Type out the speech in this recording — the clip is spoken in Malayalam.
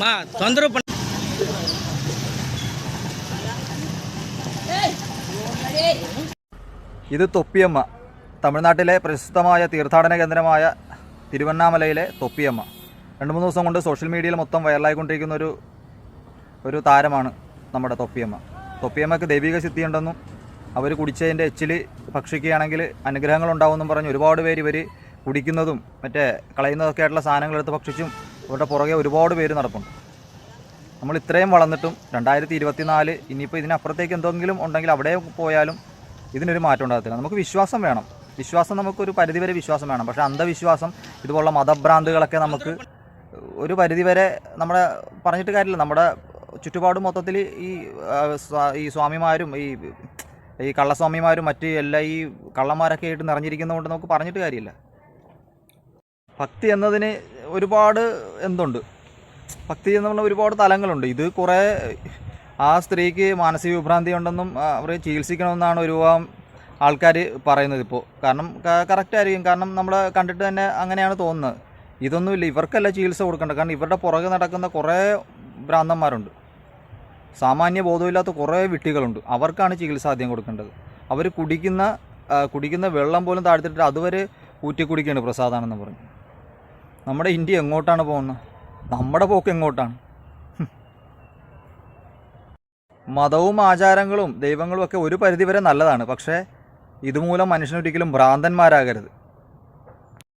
మా తొందర ഇത് തൊപ്പിയമ്മ തമിഴ്നാട്ടിലെ പ്രശസ്തമായ തീർത്ഥാടന കേന്ദ്രമായ തിരുവണ്ണാമലയിലെ തൊപ്പിയമ്മ. രണ്ട് മൂന്ന് ദിവസം കൊണ്ട് സോഷ്യൽ മീഡിയയിൽ മൊത്തം വൈറലായിക്കൊണ്ടിരിക്കുന്ന ഒരു ഒരു താരമാണ് നമ്മുടെ തൊപ്പിയമ്മ. തൊപ്പിയമ്മക്ക് ദൈവിക സിദ്ധിയുണ്ടെന്നും അവർ കുടിച്ചതിന്റെ എച്ചിൽ ഭക്ഷിക്കുകയാണെങ്കിൽ അനുഗ്രഹങ്ങൾ ഉണ്ടാവുമെന്നും പറഞ്ഞ്. ഒരുപാട് പേര് ഇവർ കുടിക്കുന്നതും മറ്റേ കളയുന്നതൊക്കെ ആയിട്ടുള്ള സാധനങ്ങൾ എടുത്ത് ഭക്ഷിച്ചും ഇവരുടെ പുറകെ ഒരുപാട് പേര് നടപ്പുണ്ട്. നമ്മൾ ഇത്രയും വളർന്നിട്ടും രണ്ടായിരത്തി ഇരുപത്തിനാല് ഇനിയിപ്പോൾ ഇതിനപ്പുറത്തേക്ക് എന്തെങ്കിലും ഉണ്ടെങ്കിൽ അവിടെ പോയാലും ഇതിനൊരു മാറ്റം ഉണ്ടാകത്തില്ല. നമുക്ക് വിശ്വാസം വേണം. വിശ്വാസം നമുക്കൊരു പരിധിവരെ വിശ്വാസം വേണം. പക്ഷേ അന്ധവിശ്വാസം ഇതുപോലുള്ള മതഭ്രാന്തുകളൊക്കെ നമുക്ക് ഒരു പരിധിവരെ നമ്മുടെ പറഞ്ഞിട്ട് കാര്യമില്ല. നമ്മുടെ ചുറ്റുപാട് മൊത്തത്തിൽ ഈ ഈ സ്വാമിമാരും ഈ ഈ കള്ളസ്വാമിമാരും മറ്റ് എല്ലാ ഈ കള്ളന്മാരൊക്കെ ആയിട്ട് നിറഞ്ഞിരിക്കുന്നതുകൊണ്ട് നമുക്ക് പറഞ്ഞിട്ട് കാര്യമില്ല. ഭക്തി എന്നതിന് ഒരുപാട് എന്തുണ്ട്? ഭക്തി എന്നുള്ള ഒരുപാട് തലങ്ങളുണ്ട്. ഇത് കുറേ ആ സ്ത്രീക്ക് മാനസിക വിഭ്രാന്തി ഉണ്ടെന്നും അവർ ചികിത്സിക്കണമെന്നാണ് ഒരു വിഭാഗം ആൾക്കാർ പറയുന്നത് ഇപ്പോൾ കാരണം കറക്റ്റ് ആയിരിക്കും. കാരണം നമ്മൾ കണ്ടിട്ട് തന്നെ അങ്ങനെയാണ് തോന്നുന്നത്. ഇതൊന്നുമില്ല. ഇവർക്കല്ല ചികിത്സ കൊടുക്കേണ്ടത്. കാരണം ഇവരുടെ പുറകെ നടക്കുന്ന കുറേ ഭ്രാന്തന്മാരുണ്ട്. സാമാന്യ ബോധമില്ലാത്ത കുറേ വിട്ടികളുണ്ട്. അവർക്കാണ് ചികിത്സ ആദ്യം കൊടുക്കേണ്ടത്. അവർ കുടിക്കുന്ന കുടിക്കുന്ന വെള്ളം പോലും താഴ്ത്തിട്ട് അതുവരെ ഊറ്റി കുടിക്കുകയാണ് പ്രസാദാണെന്ന് പറഞ്ഞു. നമ്മുടെ ഇന്ത്യ എങ്ങോട്ടാണ് പോകുന്നത്? നമ്മുടെ പോക്ക് എങ്ങോട്ടാണ്. മതവും ആചാരങ്ങളും ദൈവങ്ങളും ഒക്കെ ഒരു പരിധിവരെ നല്ലതാണ്. പക്ഷേ ഇതുമൂലം മനുഷ്യനൊരിക്കലും ഭ്രാന്തന്മാരാകരുത്.